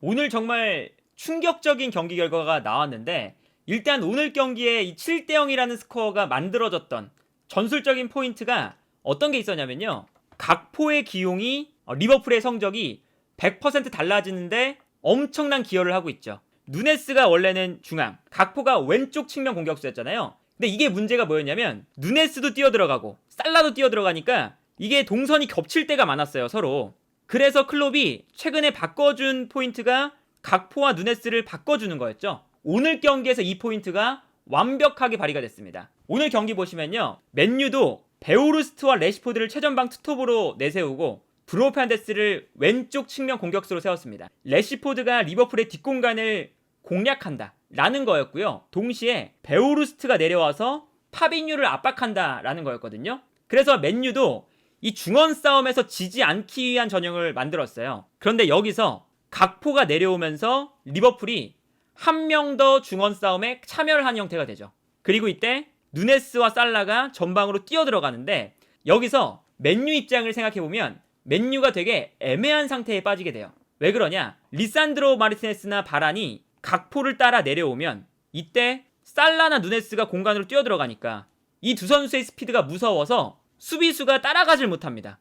오늘 정말 충격적인 경기 결과가 나왔는데 일단 오늘 경기에 이 7대 0이라는 스코어가 만들어졌던 전술적인 포인트가 어떤 게 있었냐면요. 각포의 기용이 어, 리버풀의 성적이 100% 달라지는데 엄청난 기여를 하고 있죠. 누네스가 원래는 중앙, 각포가 왼쪽 측면 공격수였잖아요. 근데 이게 문제가 뭐였냐면 누네스도 뛰어 들어가고 살라도 뛰어 들어가니까 이게 동선이 겹칠 때가 많았어요, 서로. 그래서 클롭이 최근에 바꿔준 포인트가 각포와 누네스를 바꿔주는 거였죠. 오늘 경기에서 이 포인트가 완벽하게 발휘가 됐습니다. 오늘 경기 보시면요. 맨유도 베오루스트와 레시포드를 최전방 투톱으로 내세우고 브루노 판데스를 왼쪽 측면 공격수로 세웠습니다. 레시포드가 리버풀의 뒷공간을 공략한다 라는 거였고요. 동시에 베오루스트가 내려와서 파비뉴를 압박한다 라는 거였거든요. 그래서 맨유도 이 중원 싸움에서 지지 않기 위한 전형을 만들었어요. 그런데 여기서 각포가 내려오면서 리버풀이 한 명 더 중원 싸움에 참여를 한 형태가 되죠. 그리고 이때 누네스와 살라가 전방으로 뛰어 들어가는데 여기서 맨유 입장을 생각해 보면 맨유가 되게 애매한 상태에 빠지게 돼요. 왜 그러냐? 리산드로 마르티네스나 바란이 각포를 따라 내려오면 이때 살라나 누네스가 공간으로 뛰어 들어가니까 이 두 선수의 스피드가 무서워서 수비수가 따라가질 못합니다.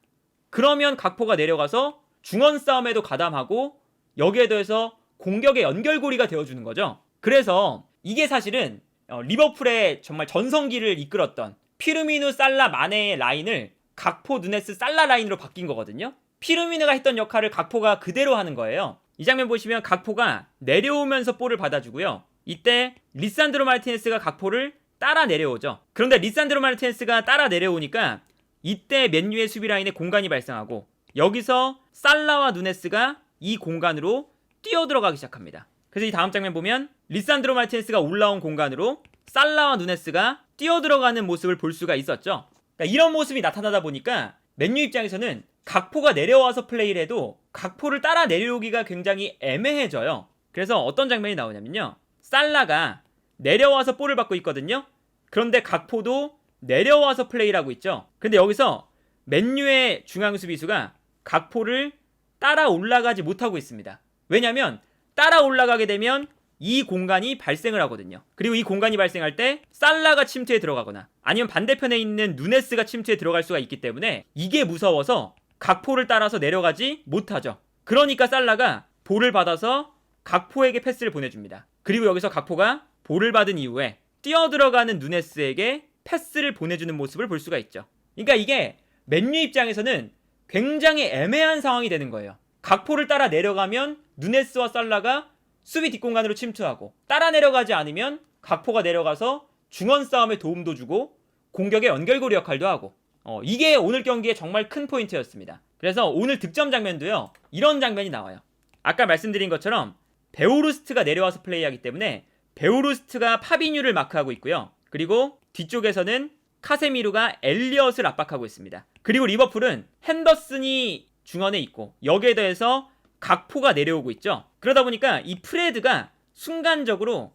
그러면 각포가 내려가서 중원 싸움에도 가담하고 여기에 더해서 공격의 연결고리가 되어주는 거죠. 그래서 이게 사실은 어, 리버풀의 정말 전성기를 이끌었던 피르미누 살라 마네의 라인을 각포 누네스 살라 라인으로 바뀐 거거든요. 피르미누가 했던 역할을 각포가 그대로 하는 거예요. 이 장면 보시면 각포가 내려오면서 볼을 받아주고요. 이때 리산드로 마르티네스가 각포를 따라 내려오죠. 그런데 리산드로 마르티네스가 따라 내려오니까 이때 맨유의 수비 라인에 공간이 발생하고 여기서 살라와 누네스가 이 공간으로 뛰어 들어가기 시작합니다. 그래서 이 다음 장면 보면 리산드로 마르티네스가 올라온 공간으로 살라와 누네스가 뛰어 들어가는 모습을 볼 수가 있었죠. 그러니까 이런 모습이 나타나다 보니까 맨유 입장에서는 각포가 내려와서 플레이를 해도 각포를 따라 내려오기가 굉장히 애매해져요. 그래서 어떤 장면이 나오냐면요. 살라가 내려와서 볼을 받고 있거든요. 그런데 각포도 내려와서 플레이를 하고 있죠. 근데 여기서 맨유의 중앙 수비수가 각포를 따라 올라가지 못하고 있습니다. 왜냐면 따라 올라가게 되면 이 공간이 발생을 하거든요. 그리고 이 공간이 발생할 때 살라가 침투에 들어가거나 아니면 반대편에 있는 누네스가 침투에 들어갈 수가 있기 때문에 이게 무서워서 각포를 따라서 내려가지 못하죠. 그러니까 살라가 볼을 받아서 각포에게 패스를 보내줍니다. 그리고 여기서 각포가 볼을 받은 이후에 뛰어 들어가는 누네스에게 패스를 보내주는 모습을 볼 수가 있죠. 그러니까 이게 맨유 입장에서는 굉장히 애매한 상황이 되는 거예요. 각포를 따라 내려가면 누네스와 살라가 수비 뒷공간으로 침투하고 따라 내려가지 않으면 각포가 내려가서 중원 싸움에 도움도 주고 공격의 연결고리 역할도 하고 어, 이게 오늘 경기의 정말 큰 포인트였습니다. 그래서 오늘 득점 장면도요 이런 장면이 나와요. 아까 말씀드린 것처럼 베오루스트가 내려와서 플레이하기 때문에 베오루스트가 파비뉴를 마크하고 있고요. 그리고 뒤쪽에서는 카세미루가 엘리엇을 압박하고 있습니다. 그리고 리버풀은 핸더슨이 중원에 있고 여기에 더해서 각포가 내려오고 있죠. 그러다 보니까 이 프레드가 순간적으로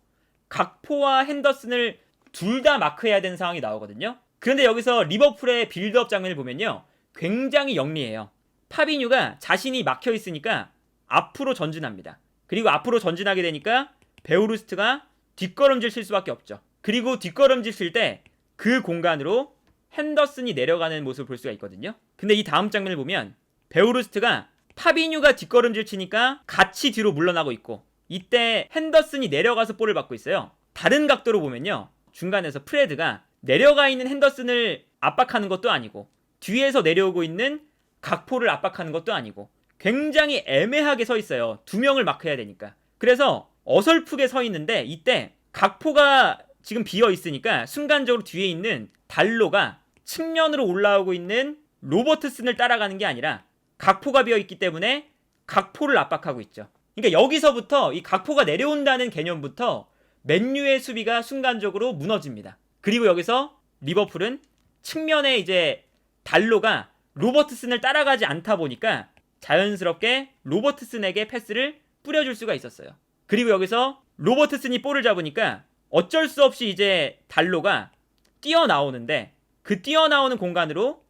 각포와 핸더슨을 둘 다 마크해야 되는 상황이 나오거든요. 그런데 여기서 리버풀의 빌드업 장면을 보면요. 굉장히 영리해요. 파비뉴가 자신이 막혀 있으니까 앞으로 전진합니다. 그리고 앞으로 전진하게 되니까 베우루스트가 뒷걸음질 칠 수밖에 없죠. 그리고 뒷걸음질 칠 때 그 공간으로 핸더슨이 내려가는 모습을 볼 수가 있거든요. 근데 이 다음 장면을 보면 베우루스트가 파비뉴가 뒷걸음질 치니까 같이 뒤로 물러나고 있고 이때 핸더슨이 내려가서 볼을 받고 있어요. 다른 각도로 보면요. 중간에서 프레드가 내려가 있는 핸더슨을 압박하는 것도 아니고 뒤에서 내려오고 있는 각포를 압박하는 것도 아니고 굉장히 애매하게 서 있어요. 두 명을 마크해야 되니까. 그래서 어설프게 서 있는데 이때 각포가 지금 비어 있으니까 순간적으로 뒤에 있는 달로가 측면으로 올라오고 있는 로버트슨을 따라가는 게 아니라 각포가 비어 있기 때문에 각포를 압박하고 있죠. 그러니까 여기서부터 이 각포가 내려온다는 개념부터 맨유의 수비가 순간적으로 무너집니다. 그리고 여기서 리버풀은 측면에 이제 달로가 로버트슨을 따라가지 않다 보니까 자연스럽게 로버트슨에게 패스를 뿌려줄 수가 있었어요. 그리고 여기서 로버트슨이 볼을 잡으니까 어쩔 수 없이 이제 달로가 뛰어나오는데 그 뛰어나오는 공간으로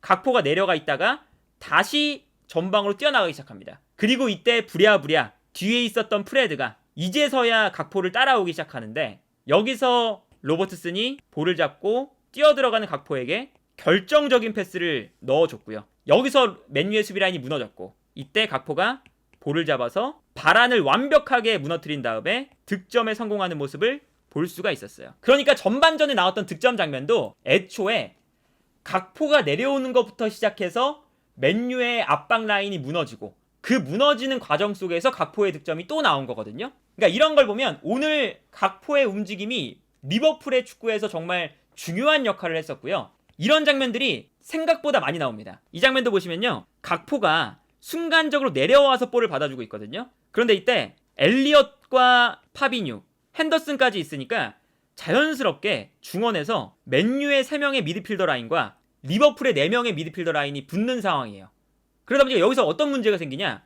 각포가 내려가 있다가 다시 전방으로 뛰어나가기 시작합니다. 그리고 이때 부랴부랴 뒤에 있었던 프레드가 이제서야 각포를 따라오기 시작하는데 여기서 로버트슨이 볼을 잡고 뛰어들어가는 각포에게 결정적인 패스를 넣어줬고요. 여기서 맨유의 수비 라인이 무너졌고 이때 각포가 볼을 잡아서 바란을 완벽하게 무너뜨린 다음에 득점에 성공하는 모습을 볼 수가 있었어요. 그러니까 전반전에 나왔던 득점 장면도 애초에 각포가 내려오는 것부터 시작해서 맨유의 압박 라인이 무너지고 그 무너지는 과정 속에서 각포의 득점이 또 나온 거거든요. 그러니까 이런 걸 보면 오늘 각포의 움직임이 리버풀의 축구에서 정말 중요한 역할을 했었고요. 이런 장면들이 생각보다 많이 나옵니다. 이 장면도 보시면요. 각포가 순간적으로 내려와서 볼을 받아주고 있거든요. 그런데 이때 엘리엇과 파비뉴, 핸더슨까지 있으니까 자연스럽게 중원에서 맨유의 3명의 미드필더 라인과 리버풀의 4명의 미드필더 라인이 붙는 상황이에요. 그러다 보니까 여기서 어떤 문제가 생기냐?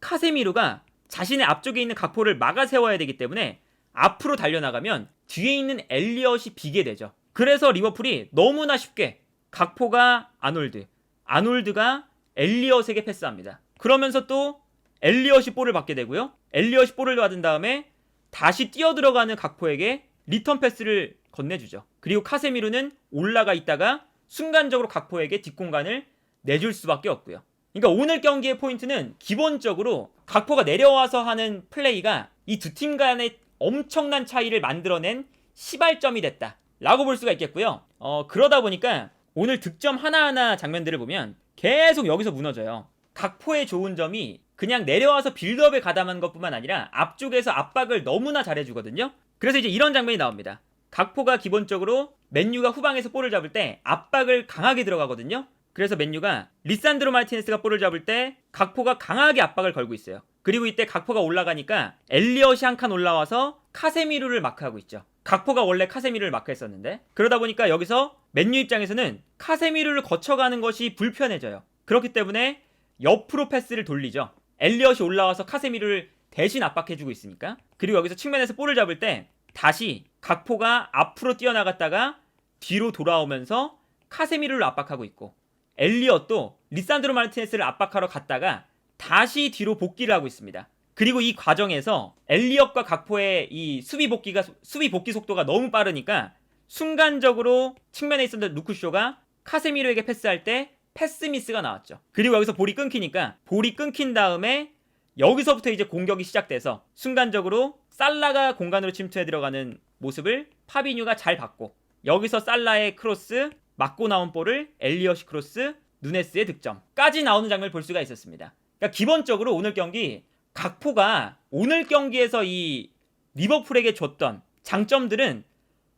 카세미루가 자신의 앞쪽에 있는 각포를 막아 세워야 되기 때문에 앞으로 달려나가면 뒤에 있는 엘리엇이 비게 되죠. 그래서 리버풀이 너무나 쉽게 각포가 아놀드, 아놀드가 엘리엇에게 패스합니다. 그러면서 또 엘리엇이 볼을 받게 되고요. 엘리엇이 볼을 받은 다음에 다시 뛰어 들어가는 각포에게 리턴 패스를 건네주죠. 그리고 카세미루는 올라가 있다가 순간적으로 각포에게 뒷공간을 내줄 수밖에 없고요. 그러니까 오늘 경기의 포인트는 기본적으로 각포가 내려와서 하는 플레이가 이 두 팀 간의 엄청난 차이를 만들어낸 시발점이 됐다. 라고 볼 수가 있겠고요. 어, 그러다 보니까 오늘 득점 하나하나 장면들을 보면 계속 여기서 무너져요. 각포의 좋은 점이 그냥 내려와서 빌드업에 가담한 것뿐만 아니라 앞쪽에서 압박을 너무나 잘해주거든요. 그래서 이제 이런 장면이 나옵니다. 각포가 기본적으로 맨유가 후방에서 볼을 잡을 때 압박을 강하게 들어가거든요. 그래서 맨유가 리산드로 마르티네스가 볼을 잡을 때 각포가 강하게 압박을 걸고 있어요. 그리고 이때 각포가 올라가니까 엘리엇이 한 칸 올라와서 카세미루를 마크하고 있죠. 각포가 원래 카세미루를 마크했었는데 그러다 보니까 여기서 맨유 입장에서는 카세미루를 거쳐가는 것이 불편해져요. 그렇기 때문에 옆으로 패스를 돌리죠. 엘리엇이 올라와서 카세미루를 대신 압박해주고 있으니까. 그리고 여기서 측면에서 볼을 잡을 때 다시 각포가 앞으로 뛰어나갔다가 뒤로 돌아오면서 카세미루를 압박하고 있고 엘리엇도 리산드로 마르티네스를 압박하러 갔다가 다시 뒤로 복귀를 하고 있습니다. 그리고 이 과정에서 엘리엇과 각포의 이 수비 복귀가 수비 복귀 속도가 너무 빠르니까 순간적으로 측면에 있었던 루크쇼가 카세미로에게 패스할 때 패스 미스가 나왔죠. 그리고 여기서 볼이 끊기니까 볼이 끊긴 다음에 여기서부터 이제 공격이 시작돼서 순간적으로 살라가 공간으로 침투해 들어가는 모습을 파비뉴가 잘 봤고 여기서 살라의 크로스 맞고 나온 볼을 엘리엇이 크로스 누네스의 득점까지 나오는 장면을 볼 수가 있었습니다. 그러니까 기본적으로 오늘 경기 각포가 오늘 경기에서 이 리버풀에게 줬던 장점들은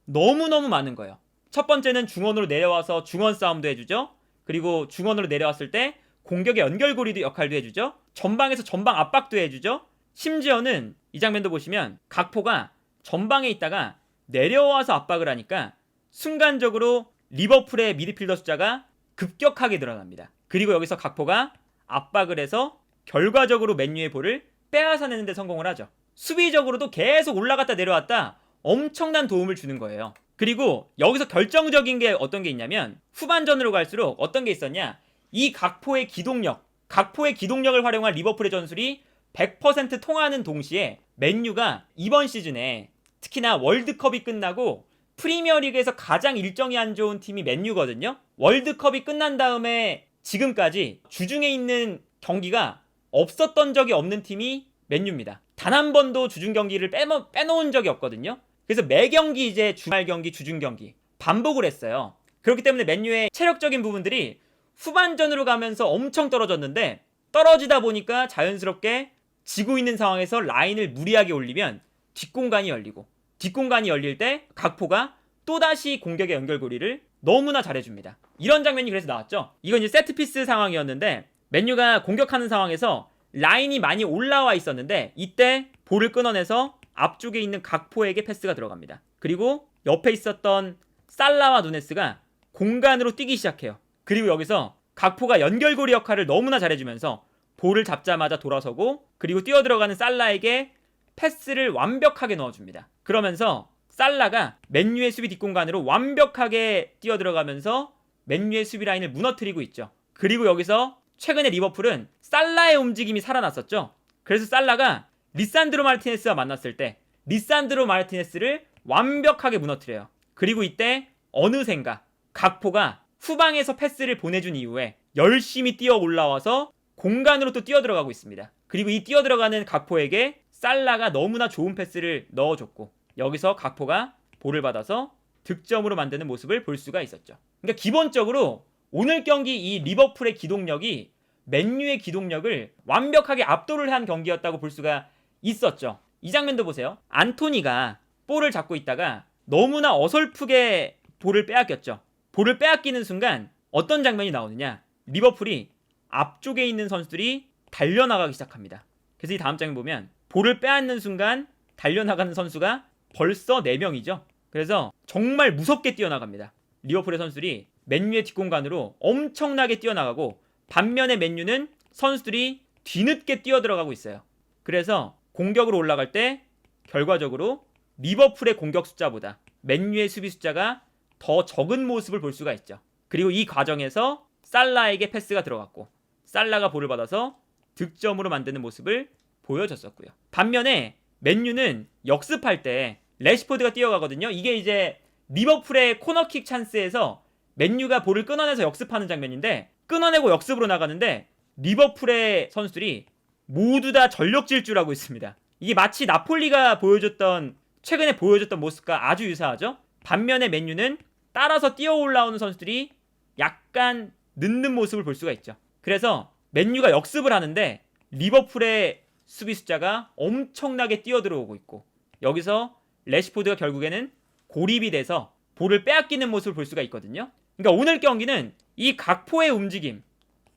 너무너무 많은 거예요. 첫 번째는 중원으로 내려와서 중원 싸움도 해주죠. 그리고 중원으로 내려왔을 때 공격의 연결고리도 역할도 해주죠. 전방에서 전방 압박도 해주죠. 심지어는 이 장면도 보시면 각포가 전방에 있다가 내려와서 압박을 하니까 순간적으로 리버풀의 미드필더 숫자가 급격하게 늘어납니다. 그리고 여기서 각포가 압박을 해서 결과적으로 맨유의 볼을 빼앗아내는 데 성공을 하죠. 수비적으로도 계속 올라갔다 내려왔다 엄청난 도움을 주는 거예요. 그리고 여기서 결정적인 게 어떤 게 있냐면 후반전으로 갈수록 어떤 게 있었냐 이 각포의 기동력 각포의 기동력을 활용한 리버풀의 전술이 100% 통하는 동시에 맨유가 이번 시즌에 특히나 월드컵이 끝나고 프리미어리그에서 가장 일정이 안 좋은 팀이 맨유거든요. 월드컵이 끝난 다음에 지금까지 주중에 있는 경기가 없었던 적이 없는 팀이 맨유입니다. 단 한 번도 주중 경기를 빼놓, 빼놓은 적이 없거든요. 그래서 매 경기 이제 주말 경기, 주중 경기 반복을 했어요. 그렇기 때문에 맨유의 체력적인 부분들이 후반전으로 가면서 엄청 떨어졌는데 떨어지다 보니까 자연스럽게 지고 있는 상황에서 라인을 무리하게 올리면 뒷공간이 열리고 뒷공간이 열릴 때 각포가 또다시 공격의 연결고리를 너무나 잘해줍니다. 이런 장면이 그래서 나왔죠. 이건 이제 세트피스 상황이었는데 맨유가 공격하는 상황에서 라인이 많이 올라와 있었는데 이때 볼을 끊어내서 앞쪽에 있는 각포에게 패스가 들어갑니다. 그리고 옆에 있었던 살라와 누네스가 공간으로 뛰기 시작해요. 그리고 여기서 각포가 연결고리 역할을 너무나 잘해주면서 볼을 잡자마자 돌아서고 그리고 뛰어들어가는 살라에게 패스를 완벽하게 넣어줍니다. 그러면서 살라가 맨유의 수비 뒷공간으로 완벽하게 뛰어들어가면서 맨유의 수비 라인을 무너뜨리고 있죠. 그리고 여기서 최근에 리버풀은 살라의 움직임이 살아났었죠. 그래서 살라가 리산드로 마르티네스와 만났을 때 리산드로 마르티네스를 완벽하게 무너뜨려요. 그리고 이때 어느샌가 각포가 후방에서 패스를 보내준 이후에 열심히 뛰어 올라와서 공간으로 또 뛰어 들어가고 있습니다. 그리고 이 뛰어 들어가는 각포에게 살라가 너무나 좋은 패스를 넣어줬고 여기서 각포가 볼을 받아서 득점으로 만드는 모습을 볼 수가 있었죠. 그러니까 기본적으로 오늘 경기 이 리버풀의 기동력이 맨유의 기동력을 완벽하게 압도를 한 경기였다고 볼 수가 있었죠. 이 장면도 보세요. 안토니가 볼을 잡고 있다가 너무나 어설프게 볼을 빼앗겼죠. 볼을 빼앗기는 순간 어떤 장면이 나오느냐? 리버풀이 앞쪽에 있는 선수들이 달려나가기 시작합니다. 그래서 이 다음 장면 보면 볼을 빼앗는 순간 달려나가는 선수가 벌써 4명이죠. 그래서 정말 무섭게 뛰어나갑니다. 리버풀의 선수들이 맨유의 뒷공간으로 엄청나게 뛰어나가고 반면에 맨유는 선수들이 뒤늦게 뛰어들어가고 있어요. 그래서 공격으로 올라갈 때 결과적으로 리버풀의 공격 숫자보다 맨유의 수비 숫자가 더 적은 모습을 볼 수가 있죠. 그리고 이 과정에서 살라에게 패스가 들어갔고 살라가 볼을 받아서 득점으로 만드는 모습을 보여줬었고요. 반면에 맨유는 역습할 때 레시포드가 뛰어가거든요. 이게 이제 리버풀의 코너킥 찬스에서 맨유가 볼을 끊어내서 역습하는 장면인데 끊어내고 역습으로 나가는데 리버풀의 선수들이 모두 다 전력 질주하고 있습니다. 이게 마치 나폴리가 보여줬던 최근에 보여줬던 모습과 아주 유사하죠. 반면에 맨유는 따라서 뛰어 올라오는 선수들이 약간 늦는 모습을 볼 수가 있죠. 그래서 맨유가 역습을 하는데 리버풀의 수비 숫자가 엄청나게 뛰어 들어오고 있고 여기서 레시포드가 결국에는 고립이 돼서 볼을 빼앗기는 모습을 볼 수가 있거든요. 그러니까 오늘 경기는 이 각포의 움직임,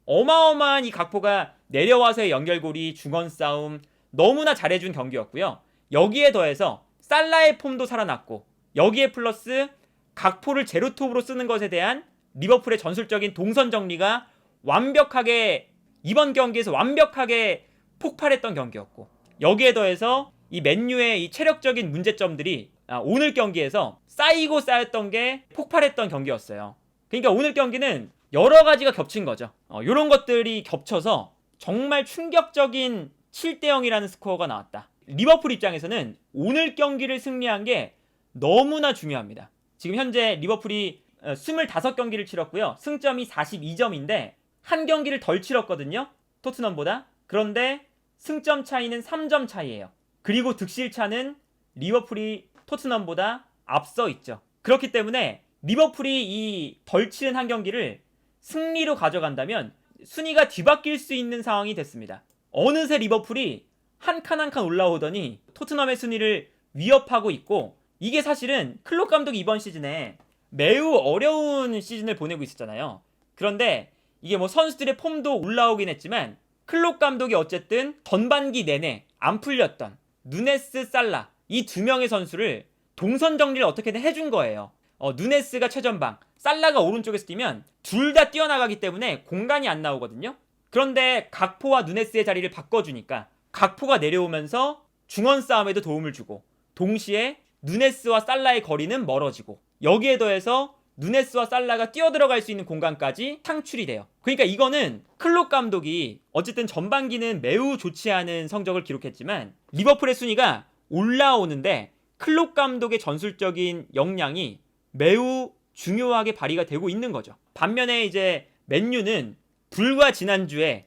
어마어마한 이 각포가 내려와서의 연결고리, 중원 싸움 너무나 잘해준 경기였고요. 여기에 더해서 살라의 폼도 살아났고 여기에 플러스 각포를 제로톱으로 쓰는 것에 대한 리버풀의 전술적인 동선 정리가 완벽하게 이번 경기에서 완벽하게 폭발했던 경기였고 여기에 더해서 이 맨유의 이 체력적인 문제점들이 아, 오늘 경기에서 쌓이고 쌓였던 게 폭발했던 경기였어요. 그러니까 오늘 경기는 여러 가지가 겹친 거죠. 어, 이런 것들이 겹쳐서 정말 충격적인 7대 0이라는 스코어가 나왔다. 리버풀 입장에서는 오늘 경기를 승리한 게 너무나 중요합니다. 지금 현재 리버풀이 어, 25경기를 치렀고요. 승점이 42점인데 한 경기를 덜 치렀거든요. 토트넘보다. 그런데 승점 차이는 3점 차이예요. 그리고 득실 차는 리버풀이 토트넘보다 앞서 있죠. 그렇기 때문에 리버풀이 이 덜 치른 한 경기를 승리로 가져간다면 순위가 뒤바뀔 수 있는 상황이 됐습니다. 어느새 리버풀이 한 칸 한 칸 올라오더니 토트넘의 순위를 위협하고 있고 이게 사실은 클롭 감독이 이번 시즌에 매우 어려운 시즌을 보내고 있었잖아요. 그런데 이게 뭐 선수들의 폼도 올라오긴 했지만 클롭 감독이 어쨌든 전반기 내내 안 풀렸던 누네스 살라 이 두 명의 선수를 동선 정리를 어떻게든 해준 거예요. 어, 누네스가 최전방, 살라가 오른쪽에서 뛰면 둘 다 뛰어나가기 때문에 공간이 안 나오거든요. 그런데 각포와 누네스의 자리를 바꿔주니까 각포가 내려오면서 중원 싸움에도 도움을 주고 동시에 누네스와 살라의 거리는 멀어지고 여기에 더해서 누네스와 살라가 뛰어들어갈 수 있는 공간까지 창출이 돼요. 그러니까 이거는 클롭 감독이 어쨌든 전반기는 매우 좋지 않은 성적을 기록했지만 리버풀의 순위가 올라오는데 클롭 감독의 전술적인 역량이 매우 중요하게 발휘가 되고 있는 거죠. 반면에 이제 맨유는 불과 지난주에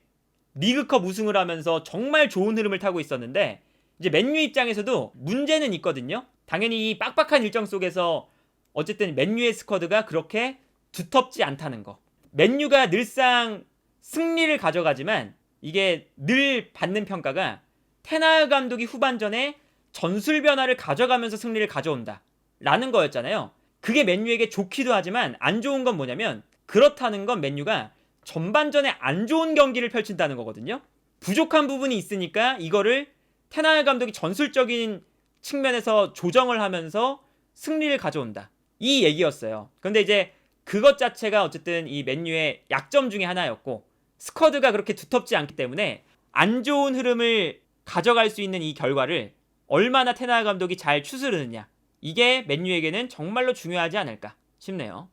리그컵 우승을 하면서 정말 좋은 흐름을 타고 있었는데 이제 맨유 입장에서도 문제는 있거든요. 당연히 이 빡빡한 일정 속에서 어쨌든 맨유의 스쿼드가 그렇게 두텁지 않다는 거. 맨유가 늘상 승리를 가져가지만 이게 늘 받는 평가가 테나르 감독이 후반전에 전술 변화를 가져가면서 승리를 가져온다. 라는 거였잖아요. 그게 맨유에게 좋기도 하지만 안 좋은 건 뭐냐면 그렇다는 건 맨유가 전반전에 안 좋은 경기를 펼친다는 거거든요. 부족한 부분이 있으니까 이거를 테나르 감독이 전술적인 측면에서 조정을 하면서 승리를 가져온다. 이 얘기였어요. 근데 이제 그것 자체가 어쨌든 이 맨유의 약점 중에 하나였고 스쿼드가 그렇게 두텁지 않기 때문에 안 좋은 흐름을 가져갈 수 있는 이 결과를 얼마나 테나르 감독이 잘 추스르느냐 이게 맨유에게는 정말로 중요하지 않을까 싶네요.